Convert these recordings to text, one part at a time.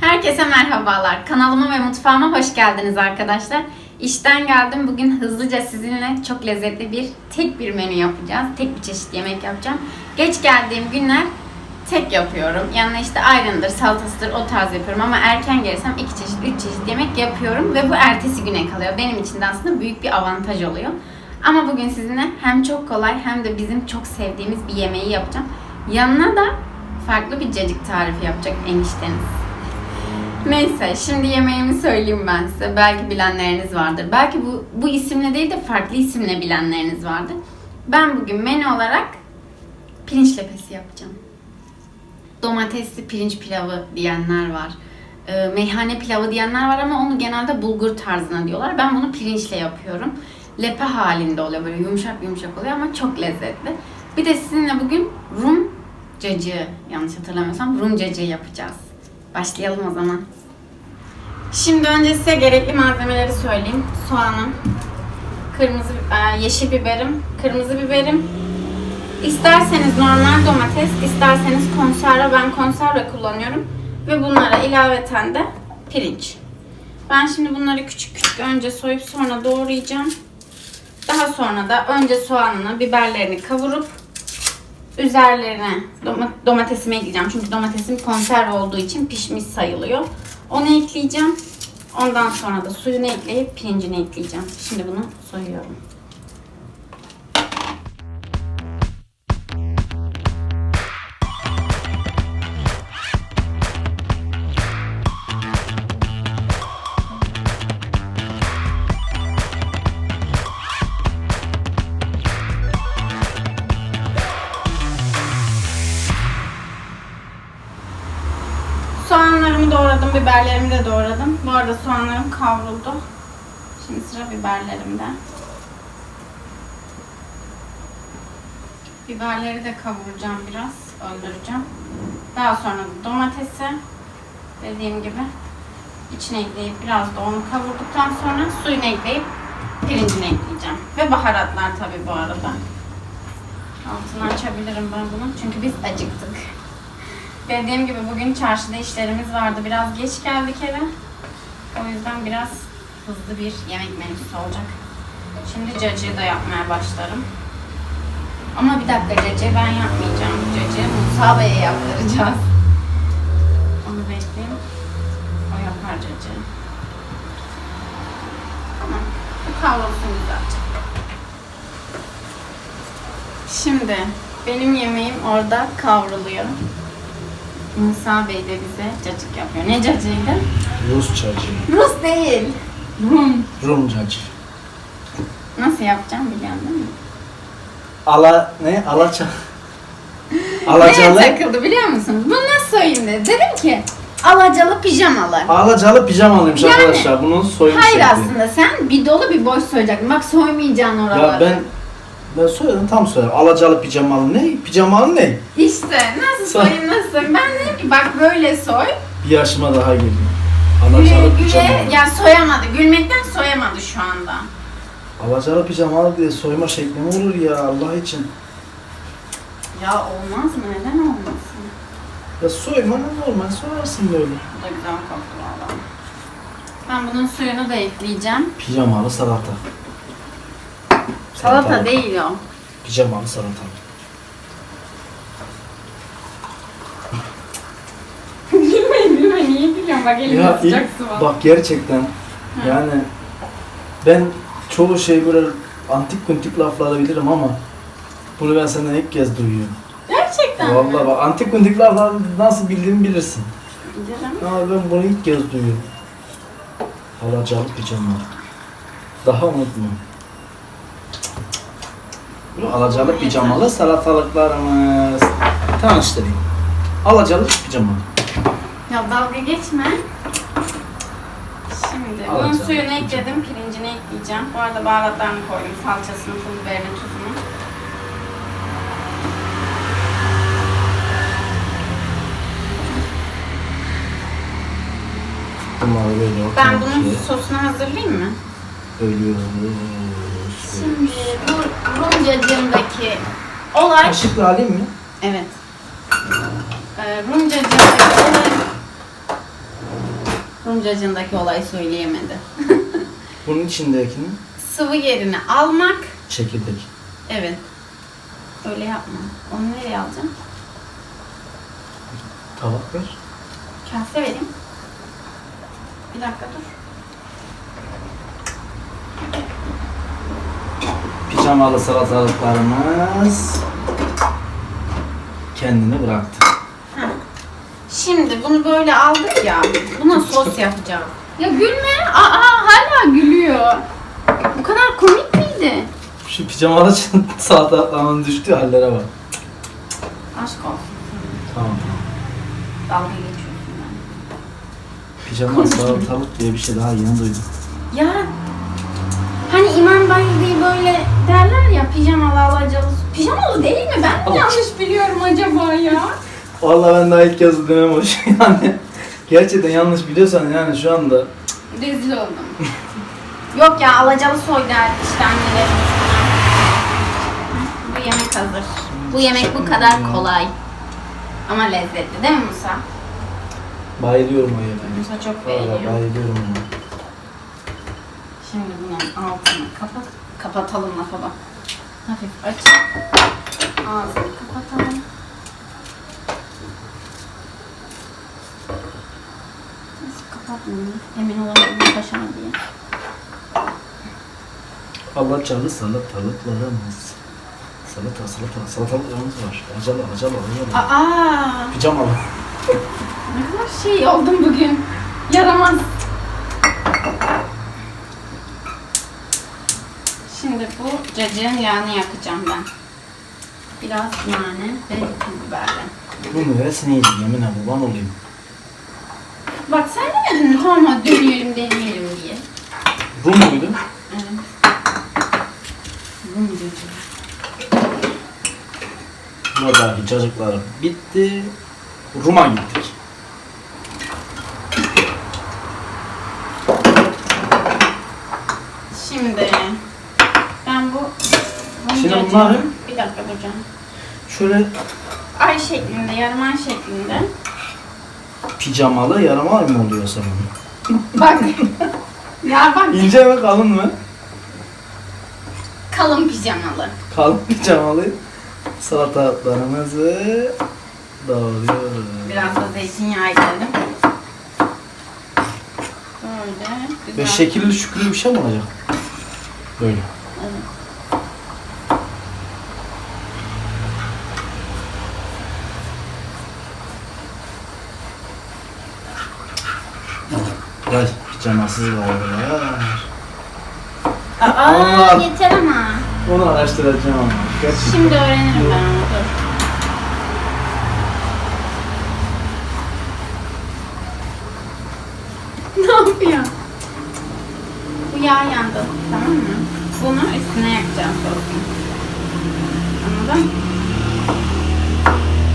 Herkese merhabalar. Kanalıma ve mutfağıma hoş geldiniz arkadaşlar. İşten geldim. Bugün hızlıca sizinle çok lezzetli bir tek bir menü yapacağız. Tek bir çeşit yemek yapacağım. Geç geldiğim günler tek yapıyorum. Yanına işte ayranıdır, salatasıdır o tarz yapıyorum ama erken gelirsem iki çeşit, üç çeşit yemek yapıyorum ve bu ertesi güne kalıyor. Benim için de aslında büyük bir avantaj oluyor. Ama bugün sizinle hem çok kolay hem de bizim çok sevdiğimiz bir yemeği yapacağım. Yanına da farklı bir cacık tarifi yapacak enişteniz. Neyse şimdi yemeğimi söyleyeyim ben size. Belki bilenleriniz vardır. Belki bu, bu isimle değil de farklı isimle bilenleriniz vardır. Ben bugün menü olarak pirinç lepesi yapacağım. Domatesli pirinç pilavı diyenler var. E, meyhane pilavı diyenler var ama onu genelde bulgur tarzına diyorlar. Ben bunu pirinçle yapıyorum. Lepe halinde oluyor böyle yumuşak yumuşak oluyor ama çok lezzetli. Bir de sizinle bugün Rum cacığı yanlış hatırlamıyorsam Rum cacığı yapacağız. Başlayalım o zaman. Şimdi önce size gerekli malzemeleri söyleyeyim. Soğanım, kırmızı, e, yeşil biberim, kırmızı biberim. İsterseniz normal domates, isterseniz konserve. Ben konserve kullanıyorum. Ve bunlara ilaveten de pirinç. Ben şimdi bunları küçük küçük önce soyup sonra doğrayacağım. Daha sonra da önce soğanını, biberlerini kavurup üzerlerine doma- domatesimi ekleyeceğim. Çünkü domatesim konserve olduğu için pişmiş sayılıyor. Onu ekleyeceğim. Ondan sonra da suyunu ekleyip pirincini ekleyeceğim. Şimdi bunu soyuyorum. Doğradım, biberlerimi de doğradım. Bu arada soğanlarım kavruldu. Şimdi sıra biberlerimde. Biberleri de kavuracağım biraz, öldüreceğim. Daha sonra domatesi dediğim gibi içine ekleyip biraz da onu kavurduktan sonra suyunu ekleyip pirincini ekleyeceğim. Ve baharatlar tabii bu arada. Altını açabilirim ben bunun çünkü biz acıktık. Dediğim gibi bugün çarşıda işlerimiz vardı. Biraz geç geldik eve. O yüzden biraz hızlı bir yemek menüsü olacak. Şimdi cacığı da yapmaya başlarım. Ama bir dakika cacığı ben yapmayacağım. Cacığı Musa Bey'e yaptıracağız. Onu bekleyin. O yapar cacığı. Tamam. Bu kavrulsun güzelce. Şimdi benim yemeğim orada kavruluyor. Musa Bey de bize cacık yapıyor. Ne cacığıydı? Rus cacığı. Rus değil. Rum. Rum cacığı. Nasıl yapacağım biliyorsun değil mi? Ala ne? Alaça. Neye Alacalı. takıldı biliyor musun? Bunu nasıl söyleyeyim dedi. Dedim ki alacalı pijamalı. Alacalı pijamalıymış Yani- arkadaşlar. Bunun soyum Hayır şekli. aslında sen bir dolu bir boş soyacaksın. Bak soymayacaksın oraları. Ya ben ben soyadım tam soyadım. Alacalı pijamalı ne? Pijamalı ne? İşte nasıl Soy- soyayım nasıl soyayım. Ben dedim ki bak böyle soy. Bir yaşıma daha girdim. Güle Alacalı güle. pijamalı. Ya soyamadı. Gülmekten soyamadı şu anda. Alacalı pijamalı diye soyma şekli mi olur ya Allah için? Ya olmaz mı? Neden olmasın? Ya soyma ne normal soyarsın böyle. Bu da güzel koktu valla. Ben bunun suyunu da ekleyeceğim. Pijamalı salata. Salata değil o. Pijamalı salata. Gülme gülme niye? Bak elimde Ya sıcak ilk, su var. bak gerçekten yani ben çoğu şey böyle antik kuntik lafları bilirim ama bunu ben senden ilk kez duyuyorum. Gerçekten? Vallahi bak antik kuntik lafları nasıl bildiğimi bilirsin. Bilirim. Ama ben bunu ilk kez duyuyorum. Alacalı pijama. Daha unutmam. Bu alacalı pijamalı salatalıklarımız. Tanıştırayım. Alacalı pijama. Ya dalga geçme. Şimdi bunun Alacağım. suyunu ekledim, pirincini ekleyeceğim. Bu arada baharatlarını koydum, salçasını, pul biberini, tuzunu. Böyle Ben bunun sosunu hazırlayayım mı? Şimdi bu Rum cacığındaki olay... Kaşıkla alayım mı? Evet. Ee, Rum cacığındaki olay Rumcacındaki olayı söyleyemedi. Bunun içindekini Sıvı yerini almak. çekirdek. Evet. Öyle yapma. Onu nereye alacağım? Tabak ver. Kase vereyim. Bir dakika dur. Pijamalı salatalıklarımız kendini bıraktı. Şimdi bunu böyle aldık ya. Buna sos yapacağız. Ya gülme. Aa hala gülüyor. Bu kadar komik miydi? Şu pijamalı salatalıklarımın düştüğü hallere bak. Aşk olsun. Tamam. Dalga geçiyorsun ben. Pijamalı salatalık diye bir şey daha yeni duydum. Ya hani İmam Bayıldığı böyle derler ya pijamalı alacalı. Pijamalı değil mi? Ben mi yanlış biliyorum acaba ya? Vallahi ben daha ilk kez duyuyorum hoş yani. Gerçekten yanlış biliyorsan yani şu anda Rezil oldum. Yok ya alacalı soy der işte annelerimiz. Bu yemek hazır. Bu yemek bu kadar kolay. Ama lezzetli değil mi Musa? bayılıyorum o yemeğe. Musa çok beğeniyor. bayılıyorum ona. Şimdi bunun altını kapat. Kapatalım lafa bak. Hafif aç. Ağzını kapatalım. Emin olamadım paşam diye. Allah canlı salatalıklarımız. Salata, salata, salatalıklarımız var. Acalı, acalı, acalı. Aa, Pijamalı. ne kadar şey oldum bugün. Yaramaz. Şimdi bu cacığın yağını yakacağım ben. Biraz nane ve pul biberle. Bu yedi yemin ha kurban olayım. Bak sen Tamam hadi deneyelim diye. Rum muydu? Evet. Bu mu cacık? Buradaki cacıklarım bitti. Rum'a gittik. Şimdi ben bu Şimdi bunları- bir dakika duracağım. Şöyle Ay şeklinde, yarım ay şeklinde. Pijamalı yarım mı oluyor sanırım? Bak. ya bak İnce mi kalın mı? kalın pijamalı. Kalın pijamalı salatalıklarımızı doğruyoruz. Biraz da zeytinyağı ekledim. Böyle Ve güzel. şekilli şükürlü bir şey mi olacak? Böyle. Evet. Vay pijamasız var ya. Aa, Allah. yeter ama. Onu araştıracağım ama. Gerçekten. Şimdi öğrenirim ben onu. Dur. ne yapıyor? Bu yağ yandı. Tamam mı? Bunu üstüne yakacağım sosun. Anladın? mı?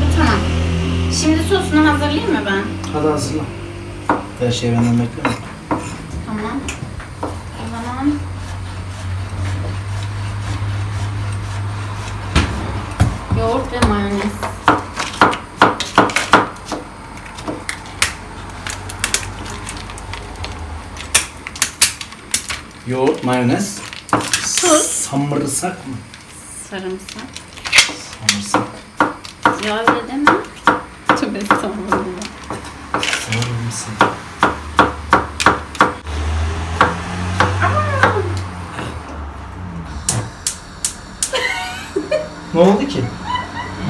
Bu tamam. Şimdi sosunu hazırlayayım mı ben? Hadi hazırla. Her şeyi benden bekleme. Tamam. O zaman yoğurt ve mayonez. Yoğurt, mayonez. Tuz. Samırsak mı? Sarımsak. Samırsak. Ya öyle deme. Tövbe estağfurullah. Samırsak. ne oldu ki?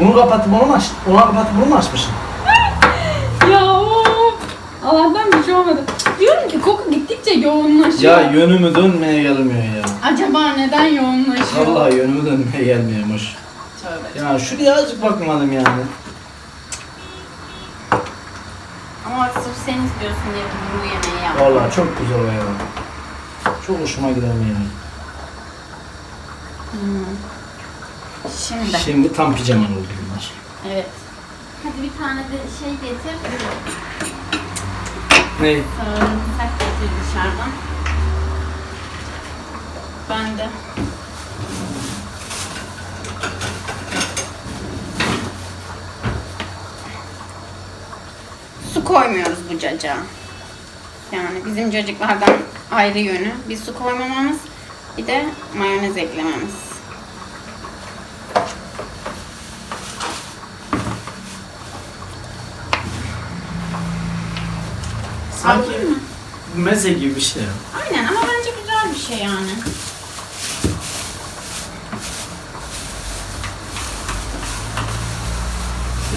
Bunu kapatıp onu mu aç? Ona kapatıp bunu mu açmışsın? Ya of. Allah'tan bir şey olmadı. Diyorum ki koku gittikçe yoğunlaşıyor. Ya yönümü dönmeye gelmiyor ya. Acaba neden yoğunlaşıyor? Vallahi yönümü dönmeye gelmiyormuş. Tövbe. Ya şuraya azıcık bakmadım yani. Ama sırf sen istiyorsun diye bu yemeği yaptım. Vallahi çok güzel o ya. Çok hoşuma giden bir yemek. Hmm. Şimdi. Şimdi tam pijamalı oldu. Evet. Hadi bir tane de şey getir. Ne? Sarımsak getir dışarıdan. Ben de. Su koymuyoruz bu caca. Yani bizim çocuklardan ayrı yönü. Bir su koymamamız, bir de mayonez eklememiz. Sanki Aldın mı? Meze gibi bir şey. Aynen ama bence güzel bir şey yani.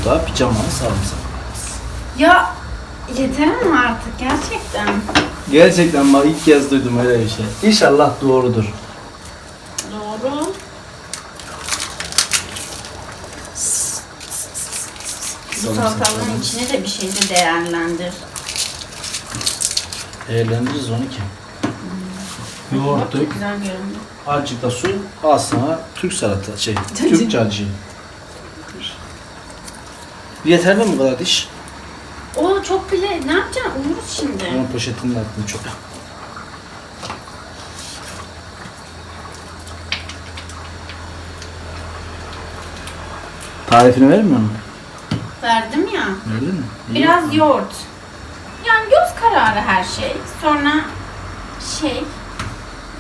Bu da pijamalı sarımsak. Ya yeter ama artık gerçekten. Gerçekten bak ilk kez duydum öyle bir şey. İnşallah doğrudur. Doğru. Bu salatalığın içine de bir şey de değerlendir. Değerlendiririz onu ki. Yoğurt dök, güzel azıcık da su, al sana Türk salata, şey. Türk cacığı. Yeterli mi bu kadar diş? O çok bile ne yapacaksın? Uyuruz şimdi. Onun poşetini de attım çok. Tarifini vermiyor musun? Verdim ya. Verdin mi? İyi. Biraz yoğurt. Yani göz kararı her şey. Sonra şey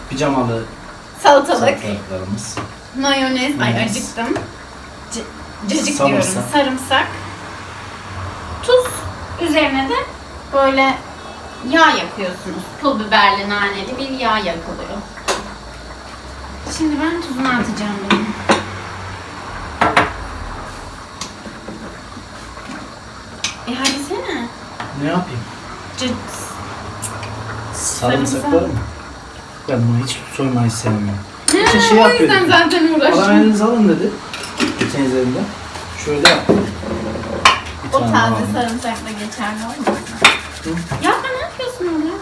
Pijamalı salatalık, salatalıklarımız. mayonez. Ay Mayonez. acıktım. C- cacık Sarımsak. diyorum. Sarımsak. Tuz. Üzerine de böyle yağ yakıyorsunuz. Pul biberli, naneli bir yağ yakılıyor. Şimdi ben tuzunu atacağım bunun. E hadi sene. Ne yapayım? Sarımsakları mı? Ben bunu hiç soymayı sevmiyorum. Ne? İşte şey o yapıyorduk. yüzden zaten Adam uğraştım. elinize alın dedi. Tencereden. Şöyle yaptım. Bir O tane taze aldım. sarımsakla geçerli olmasın? Ya ne yapıyorsun öyle?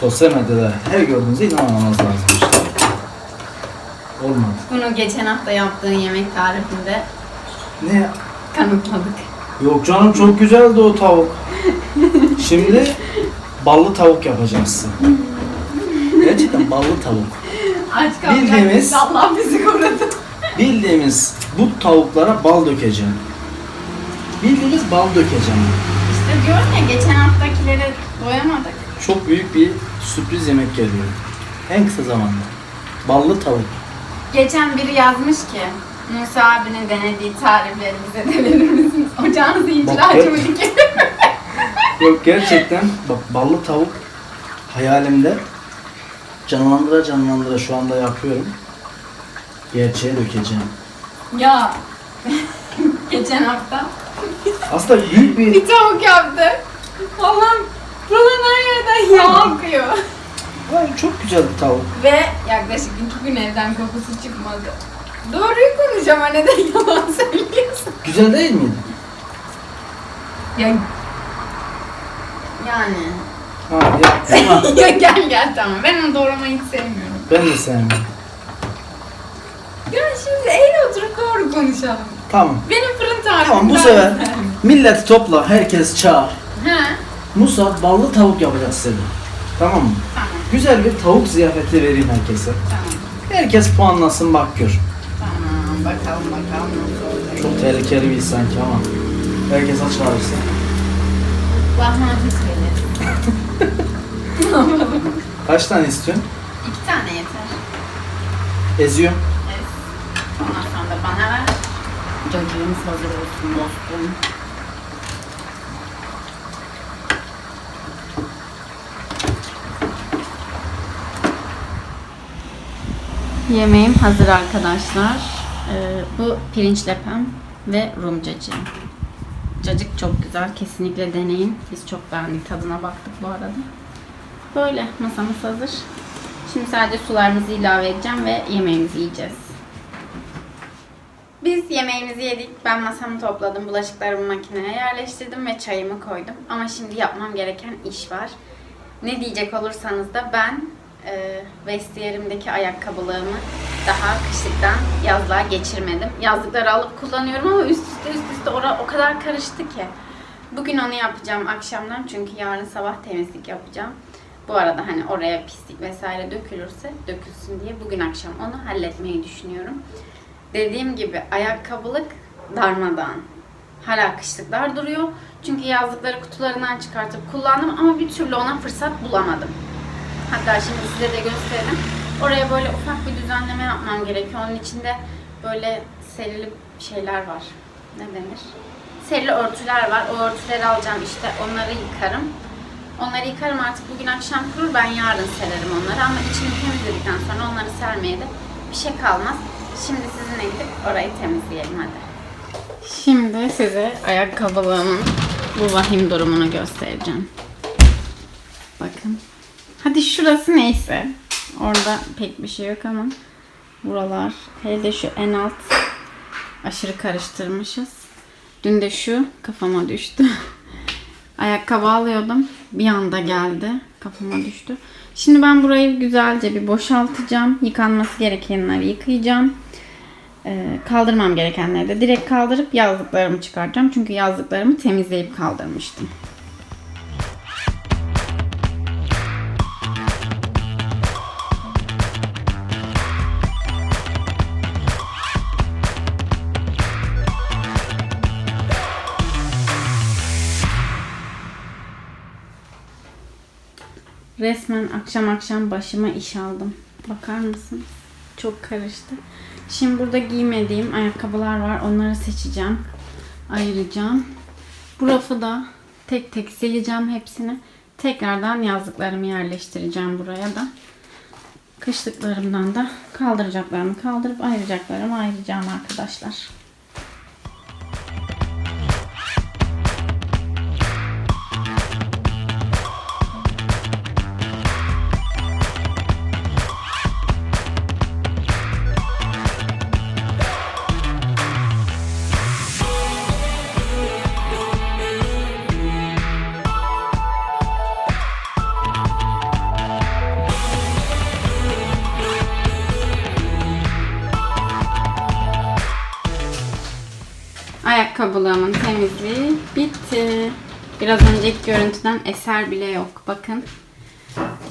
Sosyal medyada her gördüğünüze inanmamanız lazım işte. Olmadı. Bunu geçen hafta yaptığın yemek tarifinde Ne? kanıtladık. Yok canım çok güzeldi o tavuk. Şimdi ballı tavuk yapacağız. Gerçekten ballı tavuk. Aç Bildiğimiz-. Allah bizi korudu. Bildiğimiz bu tavuklara bal dökeceğim. Bildiğimiz bal dökeceğim. İşte diyorum ya geçen haftakilere doyamadık. Çok büyük bir sürpriz yemek geliyor. En kısa zamanda. Ballı tavuk. Geçen biri yazmış ki Musa abinin denediği tarifleri bize de verir misiniz? Ocağınızı incir Bak, dikelim? Yok gerçekten bak ballı tavuk hayalimde canlandıra canlandıra şu anda yapıyorum. Gerçeğe dökeceğim. ya geçen hafta Aslında büyük bir bir tavuk yaptı. Allah'ım buradan her yerden yağ akıyor. Vay, çok güzel bir tavuk. Ve yaklaşık iki gün evden kokusu çıkmadı. Doğruyu konuşacağım ama neden yalan söylüyorsun? Güzel değil miydi? Ya, yani. Ha, ya, ama ya gel gel tamam. Ben onu doğramayı hiç sevmiyorum. ben de sevmiyorum. Ya şimdi eğri oturup doğru konuşalım. Tamam. Benim fırın tarifim. Tamam bu sefer güzel. milleti topla, herkes çağır. Ha, Musa ballı tavuk yapacağız size. Tamam mı? tamam. Güzel bir tavuk ziyafeti vereyim herkese. Tamam. Herkes puanlasın bak gör. Tamam. Bakalım bakalım nasıl olacak. Çok tehlikeli bir sanki ama. Herkes aç kalırsa. Lahmacun söyledim. Kaç tane istiyorsun? İki tane yeter. Eziyorum. Evet. Ondan sonra da bana ver. Cacığımız hazır olsun dostum. Yemeğim hazır arkadaşlar. Ee, bu pirinç lepem ve rum cacığı. Cacık çok güzel. Kesinlikle deneyin. Biz çok beğendik. Tadına baktık bu arada. Böyle masamız hazır. Şimdi sadece sularımızı ilave edeceğim ve yemeğimizi yiyeceğiz. Biz yemeğimizi yedik. Ben masamı topladım. Bulaşıklarımı makineye yerleştirdim ve çayımı koydum. Ama şimdi yapmam gereken iş var. Ne diyecek olursanız da ben e, vestiyerimdeki ayakkabılığımı daha kışlıktan yazlığa geçirmedim. Yazlıkları alıp kullanıyorum ama üst üste üst üste ora o kadar karıştı ki. Bugün onu yapacağım akşamdan çünkü yarın sabah temizlik yapacağım. Bu arada hani oraya pislik vesaire dökülürse dökülsün diye bugün akşam onu halletmeyi düşünüyorum. Dediğim gibi ayakkabılık darmadağın. hala kışlıklar duruyor. Çünkü yazlıkları kutularından çıkartıp kullandım ama bir türlü ona fırsat bulamadım. Hatta şimdi size de gösterelim. Oraya böyle ufak bir düzenleme yapmam gerekiyor. Onun içinde böyle serili şeyler var. Ne denir? Serili örtüler var. O örtüleri alacağım işte. Onları yıkarım. Onları yıkarım artık bugün akşam kurur. Ben yarın sererim onları ama içini temizledikten sonra onları sermeye de bir şey kalmaz. Şimdi sizinle gidip orayı temizleyelim hadi. Şimdi size ayakkabılığımın bu vahim durumunu göstereceğim. Bakın. Hadi şurası neyse. Orada pek bir şey yok ama buralar hele de şu en alt aşırı karıştırmışız. Dün de şu kafama düştü. Ayakkabı alıyordum. Bir anda geldi. Kafama düştü. Şimdi ben burayı güzelce bir boşaltacağım. Yıkanması gerekenleri yıkayacağım. Ee, kaldırmam gerekenleri de direkt kaldırıp yazlıklarımı çıkartacağım. Çünkü yazlıklarımı temizleyip kaldırmıştım. Resmen akşam akşam başıma iş aldım. Bakar mısın? Çok karıştı. Şimdi burada giymediğim ayakkabılar var. Onları seçeceğim. Ayıracağım. Bu rafı da tek tek sileceğim hepsini. Tekrardan yazlıklarımı yerleştireceğim buraya da. Kışlıklarımdan da kaldıracaklarımı kaldırıp ayıracaklarımı ayıracağım arkadaşlar. Ayakkabılığımın temizliği bitti. Biraz önceki görüntüden eser bile yok. Bakın.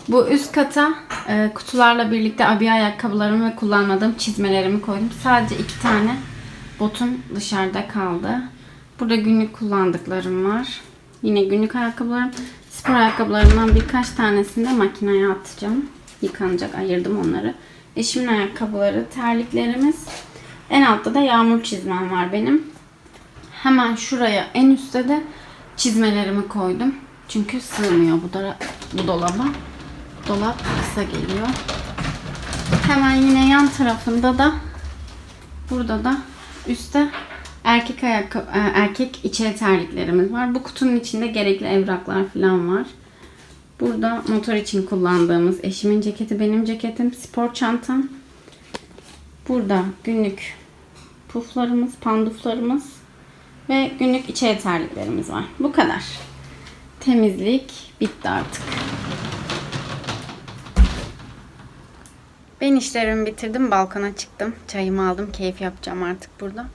Bu üst kata e, kutularla birlikte abi ayakkabılarımı ve kullanmadığım çizmelerimi koydum. Sadece iki tane botum dışarıda kaldı. Burada günlük kullandıklarım var. Yine günlük ayakkabılarım. Spor ayakkabılarımdan birkaç tanesini de makineye atacağım. Yıkanacak. Ayırdım onları. Eşimin ayakkabıları, terliklerimiz. En altta da yağmur çizmem var benim. Hemen şuraya en üstte de çizmelerimi koydum. Çünkü sığmıyor bu, dara, bu dolaba. Dolap kısa geliyor. Hemen yine yan tarafında da burada da üstte erkek ayakkabı, e, erkek içeri terliklerimiz var. Bu kutunun içinde gerekli evraklar falan var. Burada motor için kullandığımız eşimin ceketi, benim ceketim, spor çantam. Burada günlük puflarımız, panduflarımız ve günlük içeri terliklerimiz var. Bu kadar. Temizlik bitti artık. Ben işlerimi bitirdim. Balkona çıktım. Çayımı aldım. Keyif yapacağım artık burada.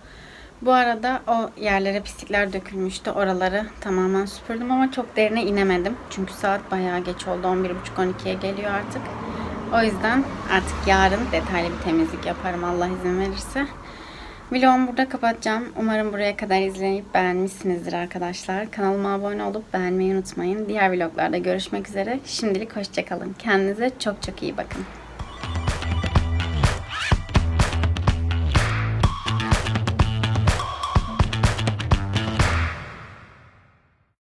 Bu arada o yerlere pislikler dökülmüştü. Oraları tamamen süpürdüm ama çok derine inemedim. Çünkü saat bayağı geç oldu. 11.30-12'ye geliyor artık. O yüzden artık yarın detaylı bir temizlik yaparım Allah izin verirse. Vlogumu burada kapatacağım. Umarım buraya kadar izleyip beğenmişsinizdir arkadaşlar. Kanalıma abone olup beğenmeyi unutmayın. Diğer vloglarda görüşmek üzere. Şimdilik hoşçakalın. Kendinize çok çok iyi bakın.